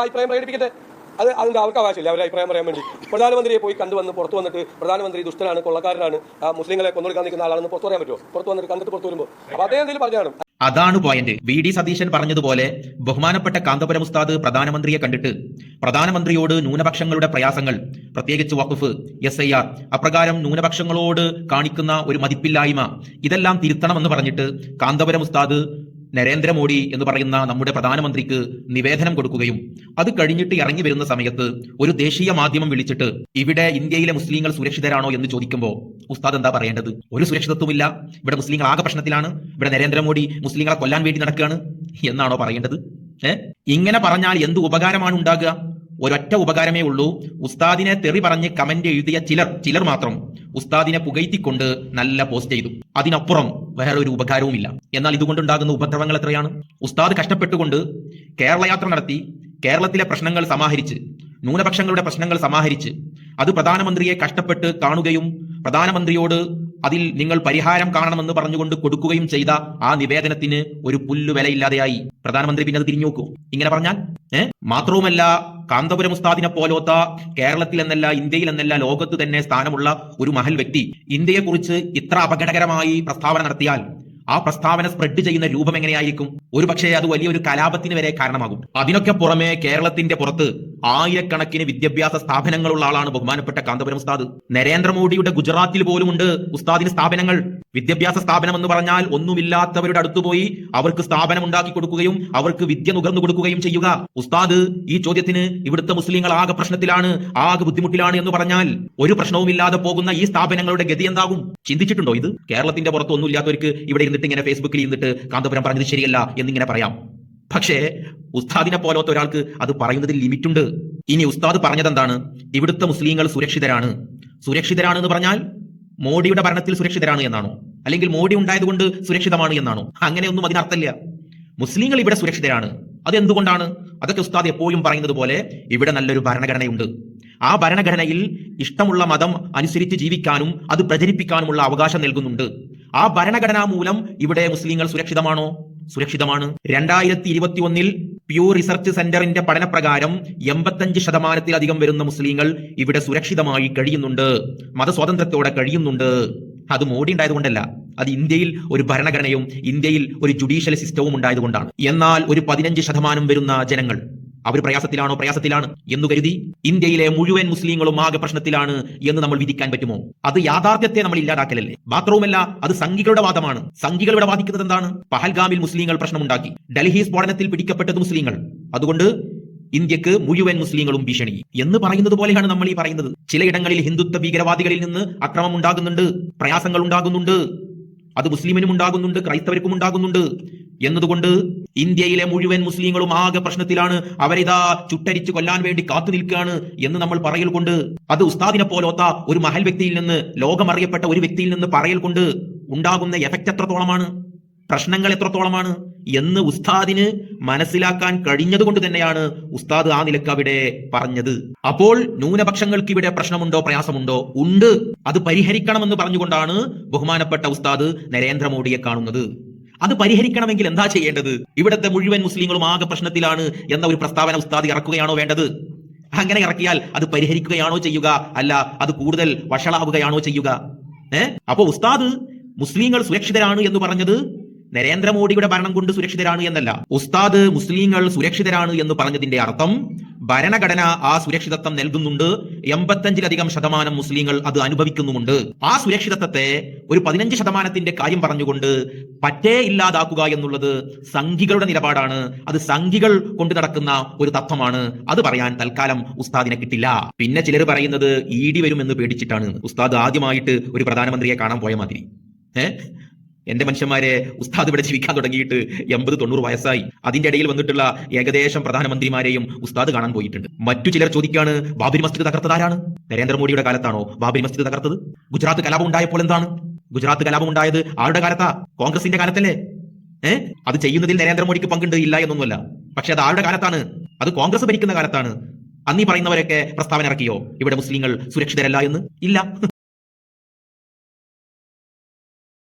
അഭിപ്രായം പ്രകടിപ്പിക്കട്ടെ. അത് അതിന്റെ അവർക്ക് അവകാശമില്ല അവരുടെ അഭിപ്രായം പറയാൻ വേണ്ടി. പ്രധാനമന്ത്രിയെ പോയി കണ്ടുവന്ന് പുറത്തു വന്നിട്ട് പ്രധാനമന്ത്രി ദുഷ്ടനാണ് കൊള്ളക്കാരനാണ് മുസ്ലിങ്ങളെ കൊന്നൊടുക്കാൻ നിൽക്കുന്ന ആളാണെന്ന് പുറത്തു പറയാൻ പറ്റുമോ? പുറത്തു വന്നിട്ട് കണ്ടിട്ട് പുറത്തു വരുമ്പോൾ അപ്പോൾ അദ്ദേഹം എന്തെങ്കിലും പറഞ്ഞാണ് അതാണ് പോയിന്റ് വി ഡി സതീശൻ പറഞ്ഞതുപോലെ ബഹുമാനപ്പെട്ട കാന്തപുരം ഉസ്താദ് പ്രധാനമന്ത്രിയെ കണ്ടിട്ട് പ്രധാനമന്ത്രിയോട് ന്യൂനപക്ഷങ്ങളുടെ പ്രയാസങ്ങൾ പ്രത്യേകിച്ച് വഖഫ് എസ് ഐ ആർ അപ്രകാരം ന്യൂനപക്ഷങ്ങളോട് കാണിക്കുന്ന ഒരു മതിപ്പില്ലായ്മ ഇതെല്ലാം തിരുത്തണമെന്ന് പറഞ്ഞിട്ട് കാന്തപുരം ഉസ്താദ് നരേന്ദ്രമോദി എന്ന് പറയുന്ന നമ്മുടെ പ്രധാനമന്ത്രിക്ക് നിവേദനം കൊടുക്കുകയും അത് കഴിഞ്ഞിട്ട് ഇറങ്ങി വരുന്ന സമയത്ത് ഒരു ദേശീയ മാധ്യമം വിളിച്ചിട്ട് ഇവിടെ ഇന്ത്യയിലെ മുസ്ലിങ്ങൾ സുരക്ഷിതരാണോ എന്ന് ചോദിക്കുമ്പോൾ ഉസ്താദ് എന്താ പറയേണ്ടത്? ഒരു സുരക്ഷിതത്വമില്ല. ഇവിടെ മുസ്ലിങ്ങൾ ആകെ പ്രശ്നത്തിലാണ്. ഇവിടെ നരേന്ദ്രമോദി മുസ്ലിങ്ങളെ കൊല്ലാൻ വേണ്ടി നടക്കുകയാണ് എന്നാണോ പറയേണ്ടത്? ഇങ്ങനെ പറഞ്ഞാൽ എന്ത് ഉപകാരമാണ് ഉണ്ടാകുക? ഒരൊറ്റ ഉപകാരമേ ഉള്ളൂ. ഉസ്താദിനെ തെറി പറഞ്ഞ് കമന്റ് എഴുതിയ ചിലർ ചിലർ മാത്രം ഉസ്താദിനെ പുകഴ്ത്തിക്കൊണ്ട് നല്ല പോസ്റ്റ് ചെയ്തു. അതിനപ്പുറം വേറെ ഒരു ഉപകാരവുമില്ല. എന്നാൽ ഇതുകൊണ്ടുണ്ടാകുന്ന ഉപദ്രവങ്ങൾ എത്രയാണ്? ഉസ്താദ് കഷ്ടപ്പെട്ടുകൊണ്ട് കേരളയാത്ര നടത്തി കേരളത്തിലെ പ്രശ്നങ്ങൾ സമാഹരിച്ച് ന്യൂനപക്ഷങ്ങളുടെ പ്രശ്നങ്ങൾ സമാഹരിച്ച് അത് പ്രധാനമന്ത്രിയെ കഷ്ടപ്പെട്ട് കാണുകയും പ്രധാനമന്ത്രിയോട് അതിൽ നിങ്ങൾ പരിഹാരം കാണണമെന്ന് പറഞ്ഞുകൊണ്ട് കൊടുക്കുകയും ചെയ്ത ആ നിവേദനത്തിന് ഒരു പുല്ലു വിലയില്ലാതെയായി പ്രധാനമന്ത്രി പിന്നെ അത് തിരിഞ്ഞു നോക്കൂ. ഇങ്ങനെ പറഞ്ഞാൽ മാത്രവുമല്ല കാന്തപുരം ഉസ്താദിനെ പോലോത്ത കേരളത്തിൽ എന്നല്ല ഇന്ത്യയിൽ എന്നല്ല ലോകത്ത് തന്നെ സ്ഥാനമുള്ള ഒരു മഹൽ വ്യക്തി ഇന്ത്യയെക്കുറിച്ച് ഇത്ര അപകടകരമായി പ്രസ്താവന നടത്തിയാൽ ആ പ്രസ്താവന സ്പ്രെഡ് ചെയ്യുന്ന രൂപം എങ്ങനെയായിരിക്കും? ഒരു പക്ഷേ അത് വലിയൊരു കലാപത്തിന് വരെ കാരണമാകും. അതിനൊക്കെ പുറമെ കേരളത്തിന്റെ പുറത്ത് ആയിരക്കണക്കിന് വിദ്യാഭ്യാസ സ്ഥാപനങ്ങളുള്ള ആളാണ് ബഹുമാനപ്പെട്ട കാന്തപുരം ഉസ്താദ്. നരേന്ദ്രമോദിയുടെ ഗുജറാത്തിൽ പോലും ഉണ്ട് ഉസ്താദിന് സ്ഥാപനങ്ങൾ. വിദ്യാഭ്യാസ സ്ഥാപനം എന്ന് പറഞ്ഞാൽ ഒന്നുമില്ലാത്തവരുടെ അടുത്ത് പോയി അവർക്ക് സ്ഥാപനം ഉണ്ടാക്കി കൊടുക്കുകയും അവർക്ക് വിദ്യ നുകർന്നു കൊടുക്കുകയും ചെയ്യുക. ഉസ്താദ് ഈ ചോദ്യത്തിന് ഇവിടുത്തെ മുസ്ലിങ്ങൾ ആകെ പ്രശ്നത്തിലാണ് ആകെ ബുദ്ധിമുട്ടിലാണ് എന്ന് പറഞ്ഞാൽ ഒരു പ്രശ്നവുമില്ലാതെ പോകുന്ന ഈ സ്ഥാപനങ്ങളുടെ ഗതി എന്താകും? ചിന്തിച്ചിട്ടുണ്ടോ ഇത്? കേരളത്തിന്റെ പുറത്ത് ഒന്നുമില്ലാത്തവർക്ക് ഇവിടെ ഇരുന്നിട്ട് ഇങ്ങനെ ഫേസ്ബുക്കിൽ ഇരുന്നിട്ട് കാന്തപുരം പറഞ്ഞത് ശരിയല്ല എന്നിങ്ങനെ പറയാം. പക്ഷേ ഉസ്താദിനെ പോലത്തെ ഒരാൾക്ക് അത് പറയുന്നതിൽ ലിമിറ്റുണ്ട്. ഇനി ഉസ്താദ് പറഞ്ഞത് എന്താണ് ഇവിടുത്തെ മുസ്ലിങ്ങൾ സുരക്ഷിതരാണ്. സുരക്ഷിതരാണ് എന്ന് പറഞ്ഞാൽ മോഡിയുടെ ഭരണത്തിൽ സുരക്ഷിതരാണ് എന്നാണോ? അല്ലെങ്കിൽ മോഡി ഉണ്ടായതുകൊണ്ട് സുരക്ഷിതമാണ് എന്നാണോ? അങ്ങനെയൊന്നും അതിനർത്ഥമില്ല മുസ്ലിങ്ങൾ ഇവിടെ സുരക്ഷിതരാണ്. അതെന്തുകൊണ്ടാണ്? അതൊക്കെ ഉസ്താദ് എപ്പോഴും പറയുന്നത് പോലെ ഇവിടെ നല്ലൊരു ഭരണഘടനയുണ്ട്. ആ ഭരണഘടനയിൽ ഇഷ്ടമുള്ള മതം അനുസരിച്ച് ജീവിക്കാനും അത് പ്രചരിപ്പിക്കാനുമുള്ള അവകാശം നൽകുന്നുണ്ട്. ആ ഭരണഘടനാ മൂലം ഇവിടെ മുസ്ലിങ്ങൾ സുരക്ഷിതമാണോ? സുരക്ഷിതമാണ്. രണ്ടായിരത്തി ഇരുപത്തി ഒന്നിൽ പ്യൂർ റിസർച്ച് സെന്ററിന്റെ പഠനപ്രകാരം എൺപത്തഞ്ച് ശതമാനത്തിലധികം വരുന്ന മുസ്ലിങ്ങൾ ഇവിടെ സുരക്ഷിതമായി കഴിയുന്നുണ്ട്. മതസ്വാതന്ത്ര്യത്തോടെ കഴിയുന്നുണ്ട്. അത് മോഡി ഉണ്ടായതുകൊണ്ടല്ല. അത് ഇന്ത്യയിൽ ഒരു ഭരണഘടനയും ഇന്ത്യയിൽ ഒരു ജുഡീഷ്യൽ സിസ്റ്റവും ഉണ്ടായതുകൊണ്ടാണ്. എന്നാൽ ഒരു പതിനഞ്ച് ശതമാനം വരുന്ന ജനങ്ങൾ അവർ പ്രയാസത്തിലാണോ? പ്രയാസത്തിലാണ് എന്ന് കരുതി ഇന്ത്യയിലെ മുഴുവൻ മുസ്ലിങ്ങളും ആകെ പ്രശ്നത്തിലാണ് എന്ന് നമ്മൾ വിധിക്കാൻ പറ്റുമോ? അത് യാഥാർത്ഥ്യത്തെ നമ്മൾ ഇല്ലാതാക്കലല്ലേ? മാത്രവുമല്ല അത് സംഘികളുടെ വാദമാണ്. സംഘികൾ ഇവിടെ വാദിക്കുന്നത് എന്താണ്? പഹൽഗാമിൽ മുസ്ലിങ്ങൾ പ്രശ്നമുണ്ടാക്കി. ഡൽഹി സ്ഫോടനത്തിൽ പിടിക്കപ്പെട്ടത് മുസ്ലിങ്ങൾ. അതുകൊണ്ട് ഇന്ത്യയ്ക്ക് മുഴുവൻ മുസ്ലിങ്ങളും ഭീഷണി. എന്ന് പറയുന്നത് പോലെയാണ് നമ്മൾ ഈ പറയുന്നത്. ചിലയിടങ്ങളിൽ ഹിന്ദുത്വ ഭീകരവാദികളിൽ നിന്ന് അക്രമം ഉണ്ടാകുന്നുണ്ട് പ്രയാസങ്ങൾ ഉണ്ടാകുന്നുണ്ട്. അത് മുസ്ലിമിനും ഉണ്ടാകുന്നുണ്ട് ക്രൈസ്തവർക്കും ഉണ്ടാകുന്നുണ്ട്. എന്നതുകൊണ്ട് ഇന്ത്യയിലെ മുഴുവൻ മുസ്ലിങ്ങളും ആകെ പ്രശ്നത്തിലാണ്. അവരിതാ ചുട്ടരിച്ച് കൊല്ലാൻ വേണ്ടി കാത്തു നിൽക്കുകയാണ് എന്ന് നമ്മൾ പറയൽ കൊണ്ട് അത് ഉസ്താദിനെ പോലോത്ത ഒരു മഹൽ വ്യക്തിയിൽ നിന്ന് ലോകമറിയപ്പെട്ട ഒരു വ്യക്തിയിൽ നിന്ന് പറയൽ കൊണ്ട് ഉണ്ടാകുന്ന എഫക്റ്റ് എത്രത്തോളമാണ്? പ്രശ്നങ്ങൾ എത്രത്തോളമാണ്? എന്ന് ഉസ്താദിന് മനസ്സിലാക്കാൻ കഴിഞ്ഞതുകൊണ്ട് തന്നെയാണ് ഉസ്താദ് ആ നിലയ്ക്ക് അവിടെ പറഞ്ഞത്. അപ്പോൾ ന്യൂനപക്ഷങ്ങൾക്ക് ഇവിടെ പ്രശ്നമുണ്ടോ പ്രയാസമുണ്ടോ? ഉണ്ട്. അത് പരിഹരിക്കണമെന്ന് പറഞ്ഞുകൊണ്ടാണ് ബഹുമാനപ്പെട്ട ഉസ്താദ് നരേന്ദ്രമോദിയെ കാണുന്നത്. അത് പരിഹരിക്കണമെങ്കിൽ എന്താ ചെയ്യേണ്ടത്? ഇവിടുത്തെ മുഴുവൻ മുസ്ലിങ്ങളും ആകെ പ്രശ്നത്തിലാണ് എന്ന ഒരു പ്രസ്താവന ഉസ്താദി ഇറക്കുകയാണോ വേണ്ടത്? അങ്ങനെ ഇറക്കിയാൽ അത് പരിഹരിക്കുകയാണോ ചെയ്യുക? അല്ല അത് കൂടുതൽ വഷളാവുകയാണോ ചെയ്യുക? ഏ? അപ്പോ ഉസ്താദ് മുസ്ലിങ്ങൾ സുരക്ഷിതരാണ് എന്ന് പറഞ്ഞത് നരേന്ദ്രമോദിയുടെ ഭരണം കൊണ്ട് സുരക്ഷിതരാണ് എന്നല്ല. ഉസ്താദ് മുസ്ലിങ്ങൾ സുരക്ഷിതരാണ് എന്ന് പറഞ്ഞതിന്റെ അർത്ഥം ഭരണഘടന ആ സുരക്ഷിതത്വം നൽകുന്നുണ്ട്. എൺപത്തഞ്ചിലധികം ശതമാനം മുസ്ലിങ്ങൾ അത് അനുഭവിക്കുന്നുമുണ്ട്. ആ സുരക്ഷിതത്വത്തെ ഒരു പതിനഞ്ച് ശതമാനത്തിന്റെ കാര്യം പറഞ്ഞുകൊണ്ട് പറ്റേ ഇല്ലാതാക്കുക എന്നുള്ളത് സംഘികളുടെ നിലപാടാണ്. അത് സംഘികൾ കൊണ്ടു നടക്കുന്ന ഒരു തത്വമാണ്. അത് പറയാൻ തൽക്കാലം ഉസ്താദിനെ കിട്ടില്ല. പിന്നെ ചിലർ പറയുന്നത് ഇ ഡി വരുമെന്ന് പേടിച്ചിട്ടാണ്. ഉസ്താദ് ആദ്യമായിട്ട് ഒരു പ്രധാനമന്ത്രിയെ കാണാൻ പോയ മാതിരി. ഏഹ് എന്റെ മനുഷ്യന്മാരെ ഉസ്താദ് ഇവിടെ ജീവിക്കാൻ തുടങ്ങിയിട്ട് എൺപത് തൊണ്ണൂറ് വയസ്സായി. അതിന്റെ ഇടയിൽ വന്നിട്ടുള്ള ഏകദേശം പ്രധാനമന്ത്രിമാരെയും ഉസ്താദ് കാണാൻ പോയിട്ടുണ്ട്. മറ്റു ചിലർ ചോദിക്കാണ് ബാബരി മസ്ജിദ് തകർത്തത് ആരാണ് നരേന്ദ്രമോദിയുടെ കാലത്താണോ ബാബരി മസ്ജിദ് തകർത്തത്? ഗുജറാത്ത് കലാപം ഉണ്ടായപ്പോൾ എന്താണ്? ഗുജറാത്ത് കലാപം ഉണ്ടായത് ആരുടെ കാലത്താ? കോൺഗ്രസിന്റെ കാലത്തല്ലേ? ഏ? അത് ചെയ്യുന്നതിൽ നരേന്ദ്രമോദിക്ക് പങ്കുണ്ട് ഇല്ല എന്നൊന്നുമല്ല. പക്ഷെ അത് ആരുടെ കാലത്താണ്? അത് കോൺഗ്രസ് ഭരിക്കുന്ന കാലത്താണ്. അന്നീ പറയുന്നവരൊക്കെ പ്രസ്താവന ഇറക്കിയോ? ഇവിടെ മുസ്ലിങ്ങൾ സുരക്ഷിതരല്ല എന്ന്? ഇല്ല.